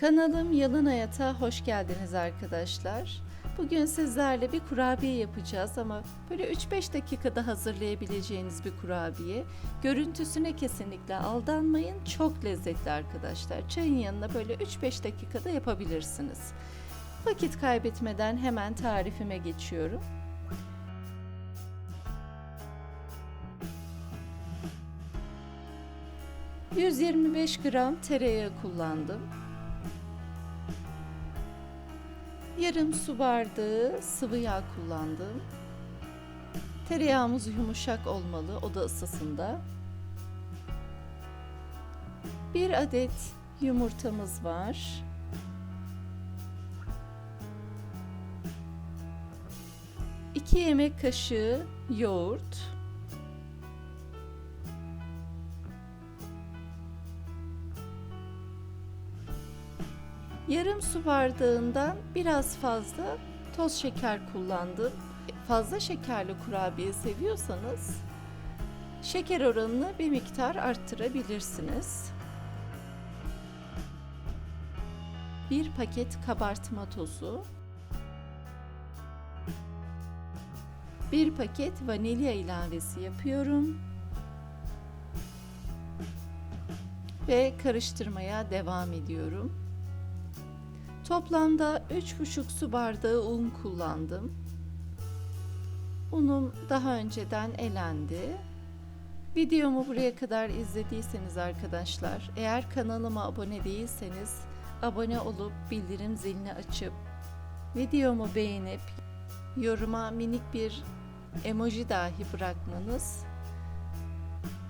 Kanalım Yalın Hayat'a hoş geldiniz arkadaşlar. Bugün sizlerle bir kurabiye yapacağız ama böyle 3-5 dakikada hazırlayabileceğiniz bir kurabiye. Görüntüsüne kesinlikle aldanmayın. Çok lezzetli arkadaşlar. Çayın yanına böyle 3-5 dakikada yapabilirsiniz. Vakit kaybetmeden hemen tarifime geçiyorum. ...125 gram tereyağı kullandım. Yarım su bardağı sıvı yağ kullandım. Tereyağımız yumuşak olmalı oda ısısında. Bir adet yumurtamız var. İki yemek kaşığı yoğurt. Yarım su bardağından biraz fazla toz şeker kullandım. Fazla şekerli kurabiye seviyorsanız şeker oranını bir miktar arttırabilirsiniz. Bir paket kabartma tozu. Bir paket vanilya ilavesi yapıyorum. Ve karıştırmaya devam ediyorum. Toplamda 3,5 su bardağı un kullandım. Unum daha önceden elendi. Videomu buraya kadar izlediyseniz arkadaşlar, eğer kanalıma abone değilseniz abone olup bildirim zilini açıp videomu beğenip yoruma minik bir emoji dahi bırakmanız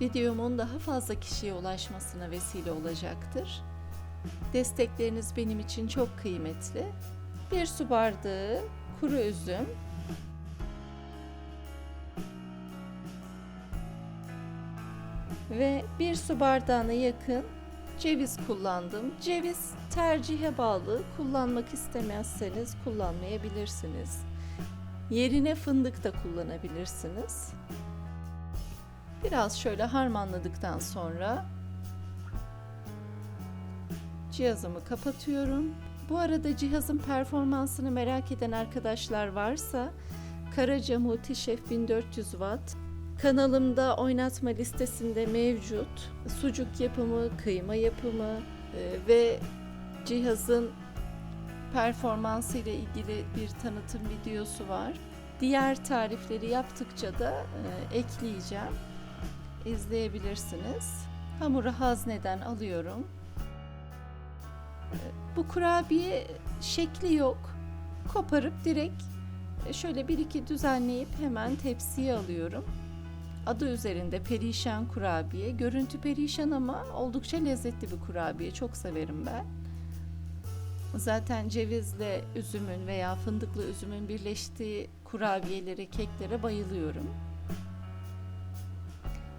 videomun daha fazla kişiye ulaşmasına vesile olacaktır. Destekleriniz benim için çok kıymetli. Bir su bardağı kuru üzüm. Ve bir su bardağına yakın ceviz kullandım. Ceviz tercihe bağlı. Kullanmak istemezseniz kullanmayabilirsiniz. Yerine fındık da kullanabilirsiniz. Biraz şöyle harmanladıktan sonra cihazımı kapatıyorum. Bu arada cihazın performansını merak eden arkadaşlar varsa Karaca Multişef 1400 Watt kanalımda oynatma listesinde mevcut. Sucuk yapımı, kıyma yapımı e, ve cihazın performansı ile ilgili bir tanıtım videosu var. Diğer tarifleri yaptıkça da e, ekleyeceğim. İzleyebilirsiniz. Hamuru hazneden alıyorum. Bu kurabiye şekli yok. Koparıp direkt şöyle bir iki düzenleyip hemen tepsiye alıyorum. Adı üzerinde perişan kurabiye. Görüntü perişan ama oldukça lezzetli bir kurabiye. Çok severim ben. Zaten cevizle üzümün veya fındıklı üzümün birleştiği kurabiyelere, keklere bayılıyorum.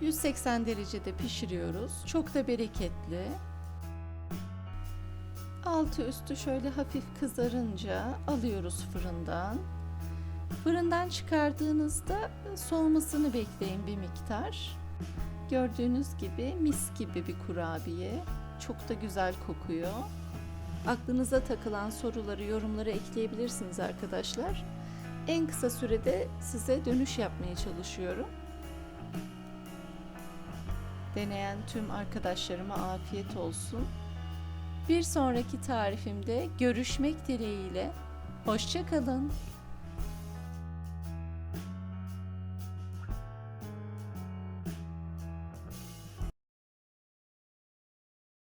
180 derecede pişiriyoruz. Çok da bereketli. Altı üstü şöyle hafif kızarınca alıyoruz fırından. Fırından çıkardığınızda soğumasını bekleyin bir miktar. Gördüğünüz gibi mis gibi bir kurabiye. Çok da güzel kokuyor. Aklınıza takılan soruları yorumlara ekleyebilirsiniz arkadaşlar. En kısa sürede size dönüş yapmaya çalışıyorum. Deneyen tüm arkadaşlarıma afiyet olsun. Bir sonraki tarifimde görüşmek dileğiyle. Hoşçakalın.